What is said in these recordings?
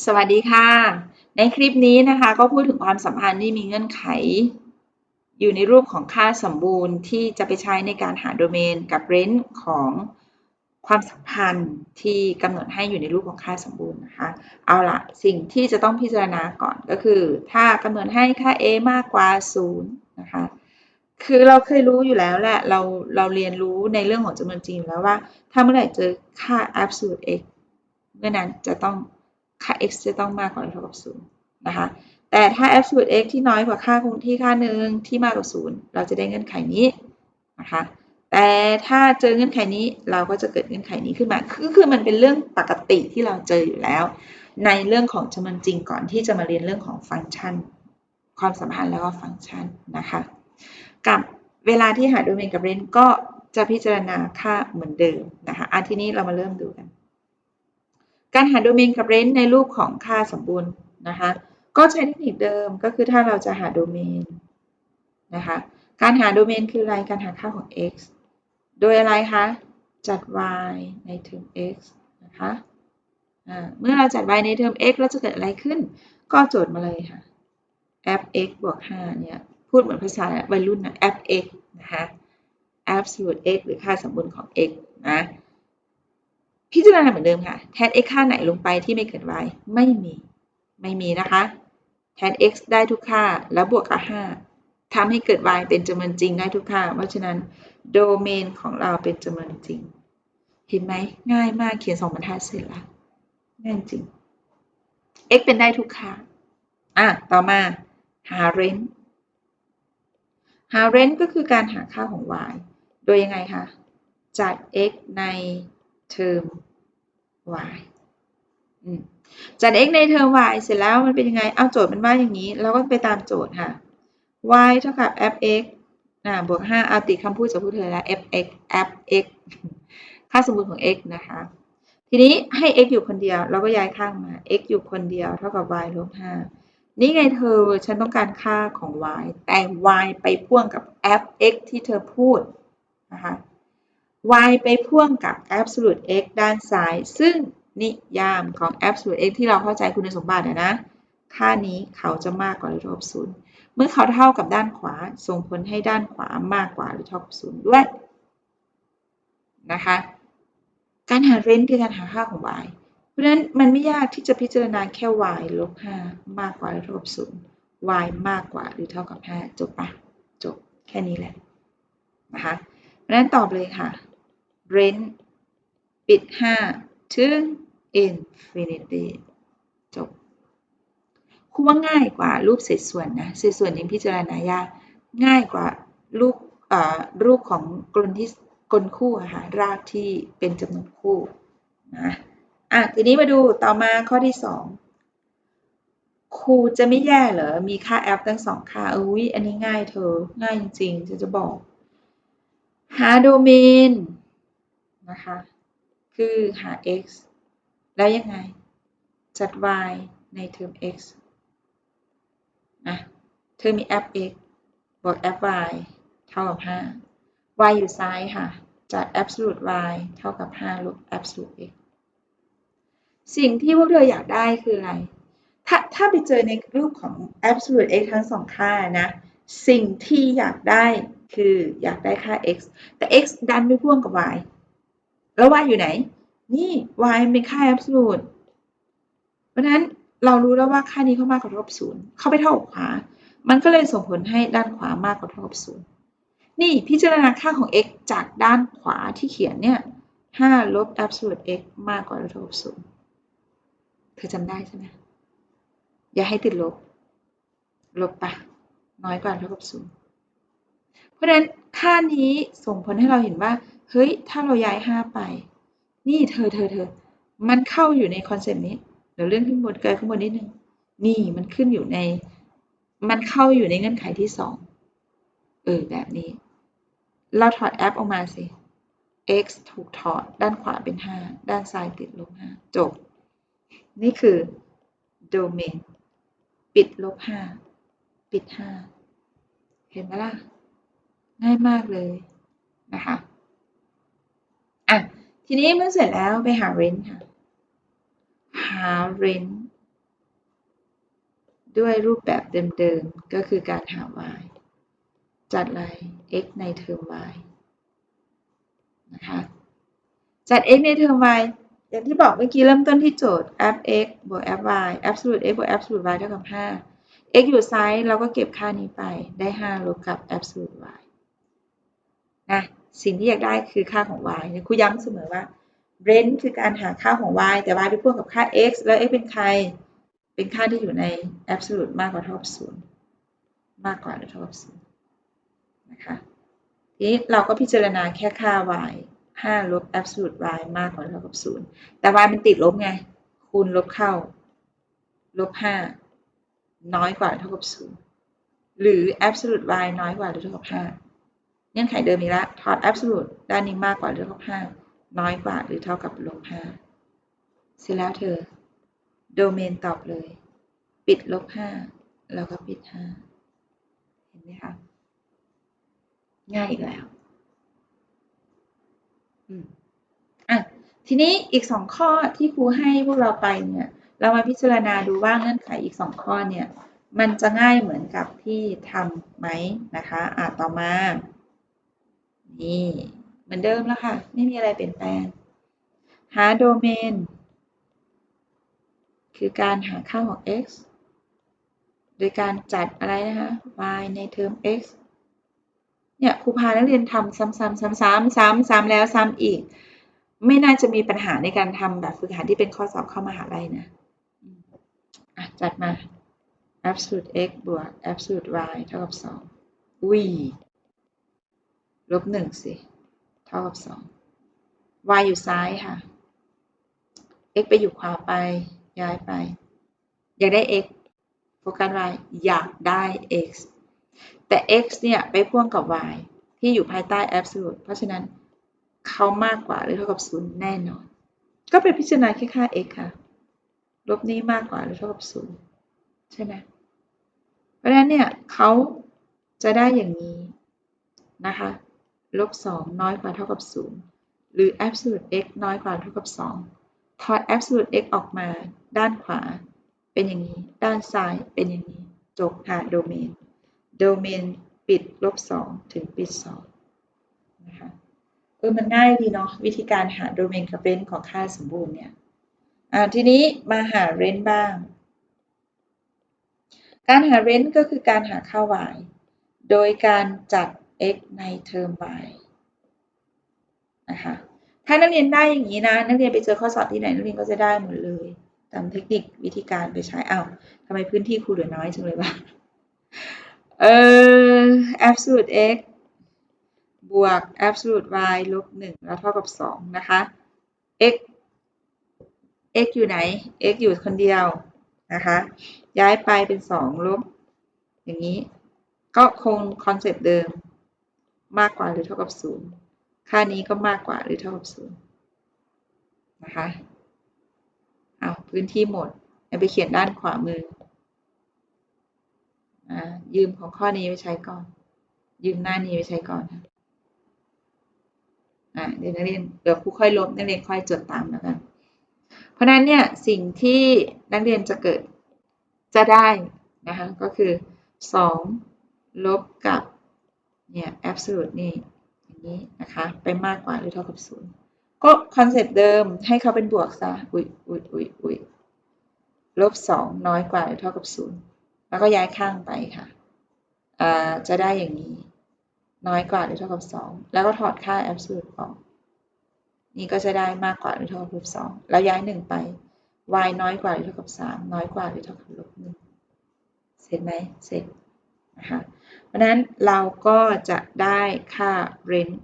สวัสดีค่ะ ในคลิปนี้นะคะก็พูดถึงความสัมพันธ์ที่มีเงื่อนไข อยู่ในรูปของค่าสมบูรณ์ที่จะไปใช้ในการหาโดเมนกับเรนจ์ของความสัมพันธ์ที่กำหนดให้อยู่ในรูปของค่าสมบูรณ์นะคะ เอาละสิ่งที่จะต้องพิจารณาก่อนก็คือ ถ้ากำหนดให้ค่า a มากกว่า 0 นะคะ คือเราเคยรู้อยู่แล้วแหละ เราเราเรียนรู้ในเรื่องของจำนวนจริงอยู่แล้วว่า ถ้าเมื่อไหร่เจอค่า absolute x เมื่อนั้นจะต้อง ค่า x จะต้องมากกว่าหรือเท่ากับ0นะคะ แต่ถ้า absolute x ที่น้อยกว่าค่าคงที่ค่าหนึ่งที่มากกว่า 0 เราจะได้เงื่อนไขนี้นะคะ แต่ถ้าเจอเงื่อนไขนี้เราก็จะเกิดเงื่อนไขนี้ขึ้นมา คือคือมันเป็นเรื่องปกติที่เราเจออยู่แล้ว ในเรื่องของจำนวนจริงก่อนที่จะมาเรียนเรื่องของฟังก์ชัน ความสัมพันธ์แล้วก็ฟังก์ชันนะคะ กับเวลาที่หาโดเมนกับเรนก็จะพิจารณาค่าเหมือนเดิมนะคะอันทีนี้เรามาเริ่มดูกัน การหาโดเมนกับเรนในรูปของค่าสมบูรณ์นะคะ ก็ใช้เทคนิคเดิมก็คือถ้าเราจะหาโดเมนนะคะ การหาโดเมนคืออะไร การหาค่าของ x โดยอะไรคะ จัด y ในเทอม x นะคะเมื่อเราจัด y ในเทอม x แล้วจะเกิดอะไรขึ้น ก็โจทย์มาเลยค่ะ f x บวก 5 เนี่ย พูดเหมือนภาษาวัยรุ่นนะ f x นะคะ absolute x หรือค่าสมบูรณ์ของ x นะ พิจารณาเหมือนเดิมค่ะ แทน x ค่าไหนลงไปที่ไม่เกิด y ไม่มี ไม่มีนะคะ แทน x ได้ทุกค่า แล้วบวกกับ 5ทำให้เกิด y เป็นจำนวนจริงได้ทุกค่า เพราะฉะนั้นโดเมนของเราเป็นจำนวนจริง เห็นไหม ง่ายมากเขียนสองบรรทัดเสร็จละง่ายจริง x เป็นได้ทุกค่า อะ ต่อมาหา range หา range ก็คือการหาค่าของ y โดยยังไงคะจัด x ใน เทอม y จัด x ในเทอม y เสร็จแล้วมันเป็นยังไง เอาโจทย์มันว่าอย่างนี้ เราก็ไปตามโจทย์ค่ะ y เท่ากับ fx อ่าบวก 5 เอาติดคำพูดจากผู้เธอแล้ว fx fx ค่าสมบูรณ์ของ x นะคะ ทีนี้ให้ x อยู่คนเดียว เราก็ย้ายข้างมา x อยู่คนเดียว เท่ากับ y ลบ 5 นี่ไงเธอ ฉันต้องการค่าของ y แต่ y ไปพ่วงกับ fx ที่เธอพูดนะคะ y ไปพ่วงกับ absolute x ด้านซ้าย ซึ่งนิยามของ absolute x ที่เราเข้าใจคุณสมบัตินะ ค่านี้เขาจะมากกว่าหรือเท่ากับศูนย์เมื่อเขาเท่ากับด้านขวา ส่งผลให้ด้านขวามากกว่าหรือเท่ากับศูนย์ด้วยนะคะ การหาเรนจ์คือการหาค่าของ y เพราะฉะนั้นมันไม่ยากที่จะพิจารณาแค่ y ลบ5มากกว่าหรือเท่ากับศูนย์ y มากกว่าหรือเท่ากับ 5 จบปะจบแค่นี้แหละนะคะเพราะฉะนั้นตอบเลยค่ะ เรนจ์ปิด 5 ถึง infinity จบคูว่าง่ายกว่ารูปเศษส่วนนะ เศษส่วนยังพิจารณายากง่ายกว่ารูปรูปของกลที่กลคู่อะค่ะรากที่เป็นจำนวนคู่นะอะทีนี้มาดูต่อมาข้อที่สองครูจะไม่แย่เหรอ มีค่า f ทั้งสองค่าอุ้ยอันนี้ง่ายเธอ ง่ายจริงๆจะจะบอก หาโดเมน นะคะ คือหา x แล้วยังไง จัด y ในเทอม x นะเธอมี f x บวก f y เท่ากับ 5 y อยู่ซ้ายค่ะจัด absolute y เท่ากับ 5 ลบ absolute x สิ่งที่พวกเธออยากได้คืออะไร ถ้าถ้าไปเจอในรูปของ absolute x ทั้งสองค่านะ สิ่งที่อยากได้คืออยากได้ค่า x แต่ x ดันไม่พ่วงกับ y แล้ว y อยู่ไหน นี่ y เป็นค่า absolute เพราะนั้นเรารู้แล้วว่าค่านี้เขามากกว่าเท่ากับศูนย์เขาไปเท่ากับขวา มันก็เลยส่งผลให้ด้านขวามากกว่าเท่ากับศูนย์นี่พิจารณาค่าของ x จากด้านขวาที่เขียนเนี่ย5ลบ absolute x มากกว่าหรือเท่ากับศูนย์เธอจำได้ใช่ไหมอย่าให้ติดลบ ลบปะน้อยกว่าเท่ากับศูนย์เพราะฉะนั้นค่านี้ส่งผลให้เราเห็นว่า เฮ้ย ถ้าเราย้าย 5 ไป นี่เธอเธอเธอ มันเข้าอยู่ในคอนเซปต์นี้ เดี๋ยวเลื่อนขึ้นบนเกินขึ้นบนนิดนึง นี่มันขึ้นอยู่ใน มันเข้าอยู่ในเงื่อนไขที่สองเออ แบบนี้ เราถอดแอปออกมาสิ x ถูกถอด ด้านขวาเป็น 5 ด้านซ้ายติดลบ 5 จบ นี่คือโดเมนปิดลบ 5 ปิด 5 เห็นไหมล่ะ ง่ายมากเลยนะคะ ทีนี้เมื่อเสร็จแล้วไปหาเรนค่ะ หา range ด้วยรูปแบบเดิมๆ ก็คือการหา y จัดอะไร x ในเทอม y นะคะจัด x ในเทอม y อย่างที่บอกเมื่อกี้เริ่มต้นที่โจทย์ f x บวก f y absolute x บวก absolute y เท่ากับ 5 x อยู่ซ้ายเราก็เก็บค่านี้ไปได้ 5 ลบกับ absolute y นะ สิ่งที่อยากได้คือค่าของ y เนี่ยครูย้ำเสมอว่า range คือการหาค่าของ y แต่ y ไปพ่วงกับค่า x แล้ว x เป็นใคร เป็นค่าที่อยู่ใน absolute มากกว่าเท่ากับ0มากกว่าหรือเท่ากับ0นย์นะคะทีนี้เราก็พิจารณาแค่ค่า y 5ลบ absolute y มากกว่าเท่ากับ0แต่ y มันติดลบไง คูณลบเข้า ลบ 5 น้อยกว่าเท่ากับ0หรือ absolute y น้อยกว่าหรือเท่ากับ 5 เงื่อนไขเดิมอีกแล้วถอด absolute ด้านนี้มากกว่าหรือเท่ากับ5น้อยกว่าหรือเท่ากับลบ5เสร็จแล้วเธอ โดเมนตอบเลย ปิดลบ5แล้วก็ปิด5เห็นไหมคะ ง่ายอีกแล้วอืมอะทีนี้อีกสองข้อที่ครูให้พวกเราไปเนี่ย เรามาพิจารณาดูว่าเงื่อนไขอีกสองข้อเนี่ย มันจะง่ายเหมือนกับที่ทำไหมนะคะ อะต่อมา นี่เหมือนเดิมแล้วค่ะ ไม่มีอะไรเปลี่ยนแปลง หาโดเมน คือการหาค่าของ x โดยการจัดอะไรนะคะ y ในเทอม x เนี่ยครูพานักเรียนทำซ้ำๆซ้ำๆซ้ำๆซ้ำแล้วซ้ำอีก ไม่น่าจะมีปัญหาในการทำแบบฝึกหัดที่เป็นข้อสอบเข้ามหาลัยนะอะจัดมา absolute x บวก absolute y เท่ากับ2อุ้ย ลบหนึ่งสิ เท่ากับ2 y อยู่ซ้ายค่ะ x ไปอยู่ขวาไป ย้ายไป อยากได้ x โฟกัส y อยากได้ x แต่ x เนี่ย ไปพ่วงกับ y ที่อยู่ภายใต้ absolute เพราะฉะนั้นเขามากกว่าหรือเท่ากับ0แน่นอน ก็ไปพิจารณาแค่ค่า x ค่ะ ลบนี้มากกว่าหรือเท่ากับ0ใช่ไหมเพราะฉะนั้นเนี่ยเขาจะได้อย่างนี้นะคะ ลบ2น้อยกว่าเท่ากับ 0 หรือ absolute x น้อยกว่าเท่ากับ 2 ถอด absolute x ออกมา ด้านขวา เป็นอย่างนี้ ด้านซ้ายเป็นอย่างนี้ จบหาโดเมน โดเมนปิดลบ2ถึงปิด2นะคะ เออ มันง่ายดีเนาะ วิธีการหาโดเมนกับเรนของค่าสมบูรณ์เนี่ย อ่า ทีนี้มาหาเรนบ้าง การหาเรนก็คือการหาค่า y โดยการจัด x ในเทอม y นะคะถ้านักเรียนได้อย่างนี้นะ นักเรียนไปเจอข้อสอบที่ไหนนักเรียนก็จะได้หมดเลยตามเทคนิควิธีการไปใช้อ้าวทำไมพื้นที่ครูเหลือน้อยจังเลยวะเอ่อ absolute x บวก absolute y ลบ1แล้วเท่ากับ2นะคะ x x อยู่ไหน x อยู่คนเดียวนะคะ ย้ายไปเป็น2ลบอย่างนี้ ก็คงคอนเซปต์เดิม มากกว่าหรือเท่ากับ 0 ค่านี้ก็มากกว่าหรือเท่ากับ 0 นะคะเอาพื้นที่หมดไปเขียนด้านขวามืออยืมของข้อนี้ไปใช้ก่อน ยืมหน้านี้ไปใช้ก่อนอะเดี๋ยวนักเรียนเดี๋ยวครูค่อยลบนักเรียนค่อยจดตามแล้วกัน เพราะนั้นเนี่ยสิ่งที่นักเรียนจะเกิดจะได้นะคะก็คือ 2 ลบกับ เนี่ย absolute นี่อย่างนี้นะคะ ไปมากกว่าหรือเท่ากับ0ก็คอนเซปต์เดิมให้เขาเป็นบวกซะอุ้ยอุ้ยอุ้ยอุ้ยลบ2น้อยกว่าหรือเท่ากับ0แล้วก็ย้ายข้างไปค่ะจะได้อย่างนี้ น้อยกว่าหรือเท่ากับ2แล้วก็ถอดค่า absolute ออกนี่ก็จะได้มากกว่าหรือเท่ากับลบ2แล้วย้าย1ไป y น้อยกว่าหรือเท่ากับ3น้อยกว่าหรือเท่ากับลบ1เสร็จไหมเสร็จ นะคะเพราะนั้นเราก็จะได้ค่า range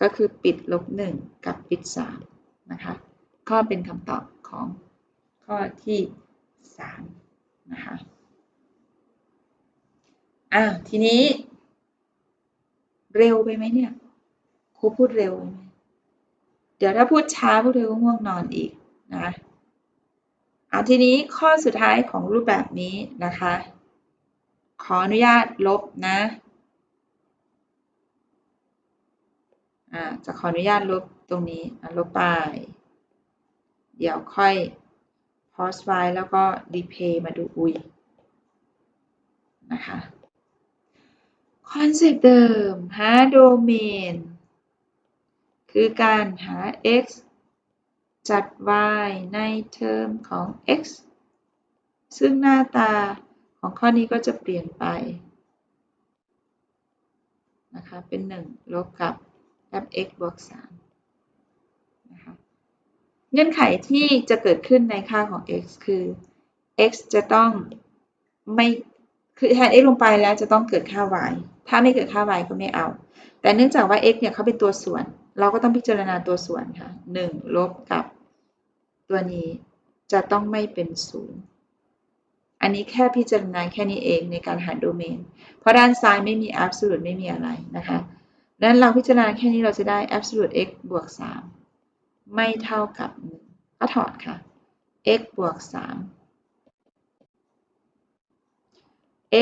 ก็คือปิดลบ 1 กับปิด3นะคะก็เป็นคำตอบของข้อที่3นะคะอ่าทีนี้ เร็วไปไหมเนี่ยครูพูดเร็วไหมเดี๋ยวถ้าพูดช้าพวกเธอก็ง่วงนอนอีกนะเอาทีนี้ข้อสุดท้ายของรูปแบบนี้นะคะ ขออนุญาตลบนะจะขออนุญาตลบตรงนี้ลบไป เดี๋ยวค่อย pause ไว้แล้วก็ replay มาดูอุยนะคะ คอนเซปต์เดิม หาโดเมน คือการหา x จัด y ในเทอมของ x ซึ่งหน้าตา ของข้อนี้ก็จะเปลี่ยนไปนะคะเป็น 1 ลบกับ f x บวก3นะคะเงื่อนไขที่จะเกิดขึ้นในค่าของ x คือ x จะต้องไม่คือแทน x ลงไปแล้วจะต้องเกิดค่า y ถ้าไม่เกิดค่า y ก็ไม่เอา แต่เนื่องจากว่า x เนี่ยเขาเป็นตัวส่วน เราก็ต้องพิจารณาตัวส่วนค่ะ1ลบกับตัวนี้จะต้องไม่เป็นศูนย์ อันนี้แค่พิจารณาแค่นี้เองในการหาโดเมน เพราะด้านซ้ายไม่มี absolute ไม่มีอะไรนะคะดังนั้นเราพิจารณาแค่นี้เราจะได้ absolute x บวก 3 ไม่เท่ากับ1ก็ถอดค่ะ x บวก 3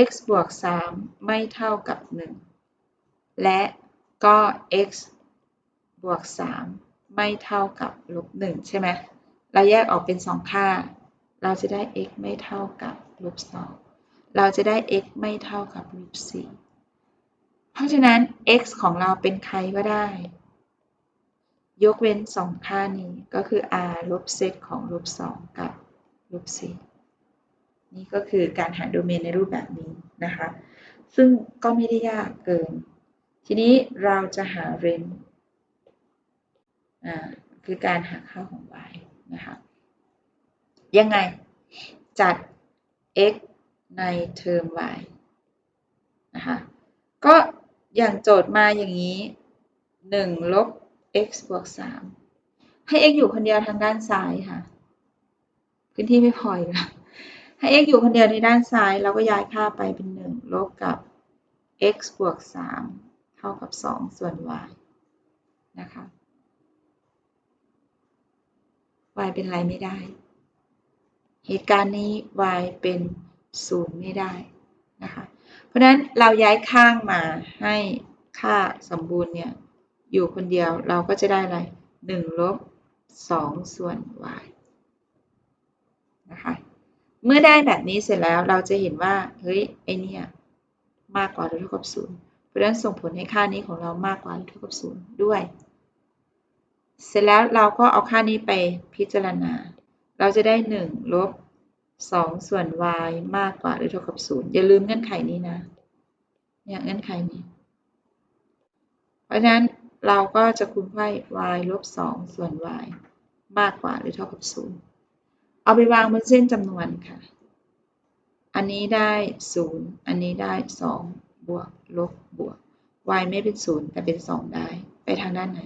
x บวก 3 ไม่เท่ากับ 1 และก็ x บวก 3 ไม่เท่ากับลบ1ใช่ไหมเราแยกออกเป็น 2 ค่า เราจะได้ x ไม่เท่ากับ ลบ2เราจะได้ x ไม่เท่ากับลบ4เพราะฉะนั้น x ของเราเป็นใครก็ได้ ยกเว้น 2 ค่านี้ก็คือ r ลบเซตของลบ2กับลบ4นี่ก็คือการหาโดเมนในรูปแบบนี้นะคะ ซึ่งก็ไม่ได้ยากเกิน ทีนี้เราจะหาเรนอ่าคือการหาค่าของ y นะคะยังไงจัด x ในเทอม y นะคะก็อย่างโจทย์มาอย่างนี้ 1 ลบ x บวก 3 ให้ x อยู่คนเดียวทางด้านซ้ายค่ะ พื้นที่ไม่พออีกแล้วให้ x อยู่คนเดียวในด้านซ้าย เราก็ย้ายค่าไปเป็น 1 ลบกับ x บวก 3 เท่ากับ 2 ส่วน y นะคะ y เป็นไรไม่ได้ เหตุการณ์นี้ y เป็น 0 ไม่ได้นะคะ เพราะฉะนั้นเราย้ายข้างมาให้ค่าสมบูรณ์เนี่ยอยู่คนเดียวเราก็จะได้อะไร1ลบ2ส่วน y นะคะเมื่อได้แบบนี้เสร็จแล้วเราจะเห็นว่าเฮ้ยไอเนี่ยมากกว่าหรือเท่ากับ0เพราะฉะนั้นส่งผลให้ค่านี้ของเรามากกว่าหรือเท่ากับ0ด้วย เสร็จแล้วเราก็เอาค่านี้ไปพิจารณา เราจะได้ 1 ลบ 2 ส่วน y มากกว่าหรือเท่ากับ 0 อย่าลืมเงื่อนไขนี้นะเนี่ยเงื่อนไขนี้ เพราะฉะนั้นเราก็จะคูณด้วย y ลบ 2 ส่วน y มากกว่าหรือเท่ากับ 0 เอาไปวางบนเส้นจำนวนค่ะ อันนี้ได้ 0 อันนี้ได้ 2 บวก ลบ บวก y ไม่เป็น 0 แต่เป็น 2 ได้ ไปทางด้านไหน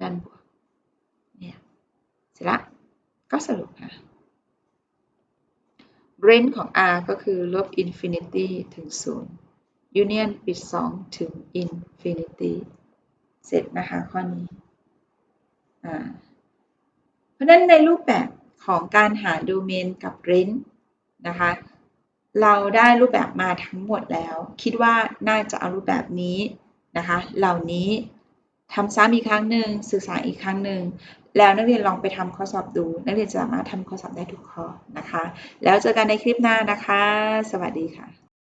ด้านบวก เนี่ยเสร็จละ ก็สรุปค่ะ range ของ r ก็คือลบ infinity ถึง 0 union ปิด 2 ถึง infinity เสร็จนะคะข้อนี้ เพราะนั้นในรูปแบบของการหาโดเมนกับ range นะคะ เราได้รูปแบบมาทั้งหมดแล้ว คิดว่าน่าจะเอารูปแบบนี้นะคะ เหล่านี้ ทำซ้ำอีกครั้งหนึ่งศึกษาอีกครั้งหนึ่งแล้วนักเรียนลองไปทำข้อสอบดู นักเรียนจะสามารถทำข้อสอบได้ทุกข้อนะคะ แล้วเจอกันในคลิปหน้านะคะ สวัสดีค่ะ